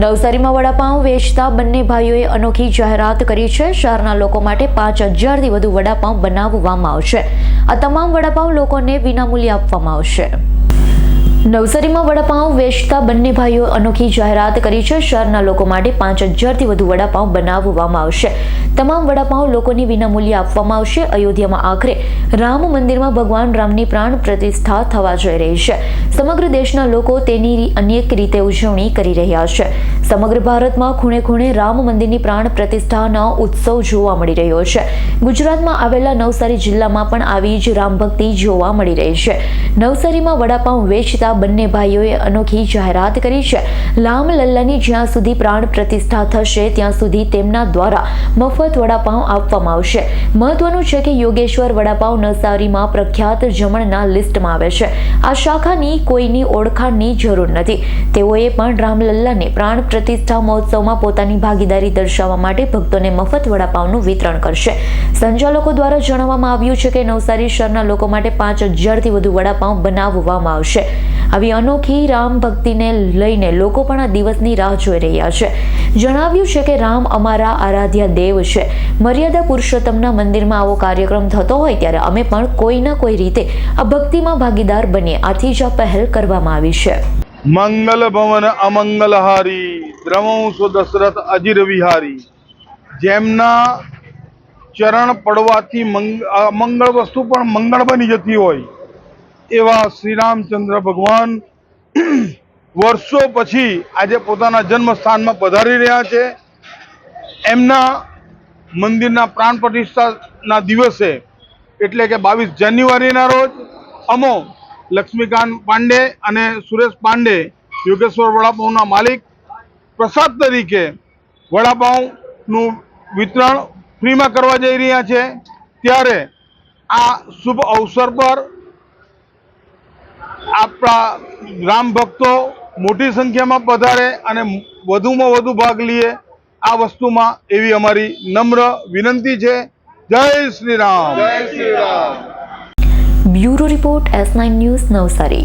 નવસારીમાં વડાપાઉં વેચતા બંને ભાઈઓએ અનોખી જાહેરાત કરી છે. શહેરના લોકો માટે પાંચ હજારથી વધુ વડાપાઉં બનાવવામાં આવશે. આ તમામ વડાપાઉં લોકોને વિનામૂલ્યે આપવામાં આવશે. નવસારીમાં વડાપાઉં વેચતા બંને ભાઈઓ અનોખી જાહેરાત કરી છે. શહેરના લોકો માટે પાંચ હજારથી વધુ વડાપાઉં બનાવવામાં આવશે. તમામ વડાપાઉં લોકોને વિનામૂલ્યે આપવામાં આવશે. અયોધ્યામાં આખરે રામ મંદિરમાં ભગવાન રામની પ્રાણ પ્રતિષ્ઠા થવા જઈ રહી છે. સમગ્ર દેશના લોકો તેની અનેક રીતે ઉજવણી કરી રહ્યા છે. સમગ્ર ભારતમાં ખૂણે ખૂણે રામ મંદિરની પ્રાણ પ્રતિષ્ઠાનો ઉત્સવ જોવા મળી રહ્યો છે. ગુજરાતમાં આવેલા નવસારી જિલ્લામાં પણ આવી જ રામ ભક્તિ જોવા મળી રહી છે. નવસારીમાં વડાપાઉં વેચતા બંને ભાઈઓએ અનોખી જાહેરાત કરી છે. લામ લલ્લાની જ્યાં સુધી પ્રાણ પ્રતિષ્ઠા થશે, ત્યાં સુધી તેમના દ્વારા મફત વડાપાઉં આપવામાં આવશે. મહત્વનું છે કે યોગેશ્વર વડાપાઉં નવસારીમાં પ્રખ્યાત જમણના લિસ્ટમાં આવે છે. આ શાખાની કોઈની ઓળખાણની જરૂર નથી. તેઓએ પણ રામલલ્લાને પ્રાણ પ્રતિષ્ઠા મહોત્સવમાં પોતાની ભાગીદારી દર્શાવવા માટે ભક્તોને મફત વડાપાઉંનું વિતરણ કરશે. સંચાલકો દ્વારા જણાવવામાં આવ્યું છે કે નવસારી શહેરના લોકો માટે પાંચ હજારથી વધુ વડાપાઉં બનાવવામાં આવશે. આવી અનોખી રામ ભક્તિને લઈને લોકો પણ આ દિવસની રાહ જોઈ રહ્યા છે. જણાવ્યું છે કે રામ અમારા આરાધ્ય દેવ છે. મર્યાદા પુરુષોત્તમના મંદિરમાં આવો કાર્યક્રમ થતો હોય ત્યારે અમે પણ કોઈના કોઈ રીતે આ ભક્તિમાં ભાગીદાર બનીએ. આથી જ આ પહેલ કરવામાં આવી છે. મંગલ ભવન અમંગલહારી દ્રવંશો દશરથ અજીર વિહારી. જેમના ચરણ પડવાથી મંગ મંગળ વસ્તુ પણ મંગળ બની જતી હોય. એવા શ્રી રામચંદ્ર ભગવાન વર્ષો પછી આજે પોતાના જન્મસ્થાનમાં પધારી રહ્યા છે. એમના મંદિરના પ્રાણ પ્રતિષ્ઠાના દિવસે, એટલે કે બાવીસ જાન્યુઆરીના રોજ, અમો લક્ષ્મીકાંત પાંડે અને સુરેશ પાંડે યોગેશ્વર વડાપાઉંના માલિક પ્રસાદ તરીકે વડાપાઉંનું વિતરણ ફ્રીમાં કરવા જઈ રહ્યા છે. ત્યારે આ શુભ અવસર પર આપણા રામ ભક્તો મોટી સંખ્યામાં પધારે અને વધુમાં વધુ ભાગ લઈએ આ વસ્તુમાં એવી અમારી નમ્ર વિનંતી છે. જય શ્રી રામ. જય Shri Ram. Bureau report S nine news Navsari.